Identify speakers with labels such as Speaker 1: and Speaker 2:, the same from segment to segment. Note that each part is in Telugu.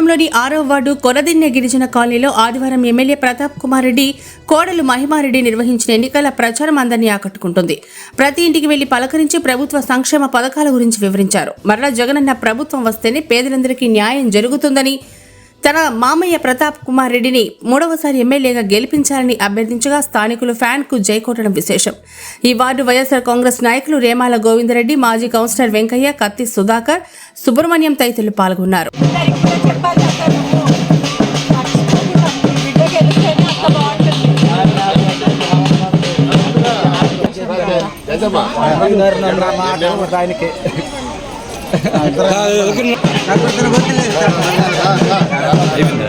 Speaker 1: పట్టణంలోని ఆరో వార్డు కొరదిన్నె గిరిజన కాలనీలో ఆదివారం ఎమ్మెల్యే ప్రతాప్ కుమార్ రెడ్డి కోడలు మహిమారెడ్డి నిర్వహించిన ఎన్నికల ప్రచారం అందరినీ ఆకట్టుకుంటుంది. ప్రతి ఇంటికి వెళ్ళి పలకరించి ప్రభుత్వ సంక్షేమ పథకాల గురించి వివరించారు. మరలా జగనన్న ప్రభుత్వం వస్తేనే పేదలందరికీ న్యాయం జరుగుతుందని తన మామయ్య ప్రతాప్ కుమార్ రెడ్డిని మూడవసారి ఎమ్మెల్యేగా గెలిపించాలని అభ్యర్థించగా స్థానికులు ఫ్యాన్కు జైకొట్టడం విశేషం. ఈ వార్డు వైఎస్ఆర్ కాంగ్రెస్ నాయకులు రేమాల గోవిందరెడ్డి మాజీ కౌన్సిలర్ వెంకయ్య కత్తి సుధాకర్ సుబ్రహ్మణ్యం తదితరులు పాల్గొన్నారు.
Speaker 2: చెప్పాలి అక్క నువ్వు మర్చిపోతున్నాం. నీ బిడ్డ గెలిస్తేనే అంత బాగుంటుంది
Speaker 3: ఆయనకి
Speaker 2: చెప్పింది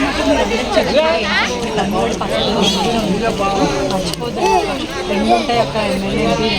Speaker 2: వాళ్ళు వాలంటీర్లు వీళ్ళే- ఈ రోజు ఇంటికే తెచ్చిచ్చారు కదా మీకు ఎన్ని ఉంటాయి అక్క ఎమ్మెల్యేకి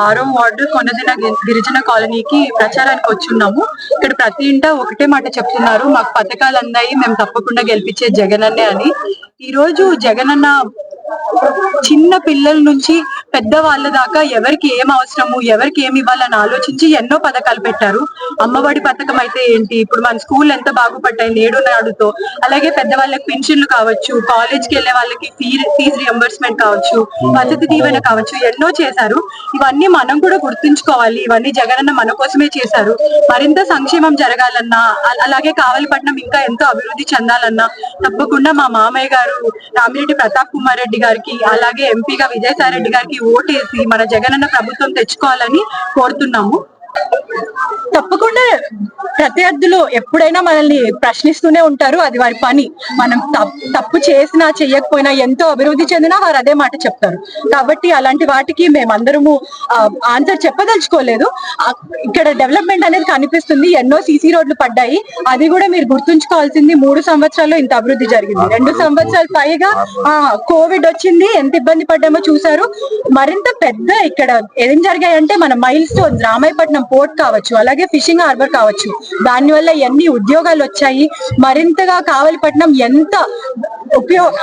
Speaker 4: ఆరో వార్డు కొండదిన గిరిజన కాలనీకి ప్రచారానికి వచ్చున్నాము. ఇక్కడ ప్రతి ఇంట ఒకటే మాట చెప్తున్నారు. మాకు పథకాలు అందాయి మేము తప్పకుండా గెలిపించే జగనన్నే అని. ఈ రోజు జగనన్న చిన్న పిల్లల నుంచి పెద్ద వాళ్ళ దాకా ఎవరికి ఏం అవసరము ఎవరికి ఏమి ఇవ్వాలని ఆలోచించి ఎన్నో పథకాలు పెట్టారు. అమ్మఒడి పథకం అయితే ఏంటి? ఇప్పుడు మన స్కూల్ ఎంత బాగుపడ్డాయి నేడు నాడుతో. అలాగే పెద్దవాళ్ళకి పెన్షన్లు కావచ్చు కాలేజ్కి వెళ్ళే వాళ్ళకి ఫీ ఫీజు రియంబర్స్మెంట్ కావచ్చు వసతి దీవెన కావచ్చు ఎన్నో చేశారు. ఇవన్నీ మనం కూడా గుర్తుంచుకోవాలి. ఇవన్నీ జగనన్న మన కోసమే చేశారు. మరింత సంక్షేమం జరగాలన్నా అలాగే కావలిపట్నం ఇంకా ఎంతో అభివృద్ధి చెందాలన్నా తప్పకుండా మా మామయ్య గారు రామిరెడ్డి ప్రతాప్ కుమార్ రెడ్డి గారికి అలాగే ఎంపీగా విజయసాయి రెడ్డి గారికి ఓటేసి మన జగనన్న ప్రభుత్వం తెచ్చుకోవాలని కోరుతున్నాము. తప్పకుండా ప్రత్యర్థులు ఎప్పుడైనా మనల్ని ప్రశ్నిస్తూనే ఉంటారు. అది వారి పని. మనం తప్పు చేసినా చెయ్యకపోయినా ఎంతో అభివృద్ధి చెందినా వారు అదే మాట చెప్తారు. కాబట్టి అలాంటి వాటికి మేమందరము ఆన్సర్ చెప్పదలుచుకోలేదు. ఇక్కడ డెవలప్మెంట్ అనేది కనిపిస్తుంది. ఎన్నో సీసీ రోడ్లు పడ్డాయి. అది కూడా మీరు గుర్తుంచుకోవాల్సింది. మూడు సంవత్సరాల్లో ఇంత అభివృద్ధి జరిగింది. రెండు సంవత్సరాలు పైగా ఆ కోవిడ్ వచ్చింది. ఎంత ఇబ్బంది పడ్డామో చూసారు మరింత పెద్ద ఇక్కడ ఏం జరిగాయంటే మన మైల్ స్టోన్ రామాయపట్నం పోర్ట్ కావచ్చు. అలాగే ఫిషింగ్ హార్బర్ కావచ్చు. దాని వల్ల ఎన్ని ఉద్యోగాలు వచ్చాయి మరింతగా కావలిపట్నం ఎంత ఉపయోగ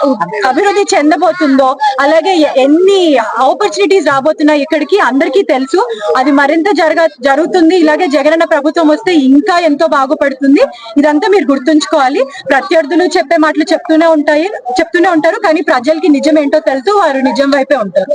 Speaker 4: అభివృద్ధి చెందబోతుందో అలాగే ఎన్ని ఆపర్చునిటీస్ రాబోతున్నాయి ఇక్కడికి అందరికీ తెలుసు. అది మరింత జరగ జరుగుతుంది. ఇలాగే జగనన్న ప్రభుత్వం వస్తే ఇంకా ఎంతో బాగుపడుతుంది. ఇదంతా మీరు గుర్తుంచుకోవాలి. ప్రత్యర్థులు చెప్పే మాటలు చెప్తూనే ఉంటాయి చెప్తూనే ఉంటారు. కానీ ప్రజలకి నిజం ఏంటో తెలుసు. వారు నిజం వైపే ఉంటారు.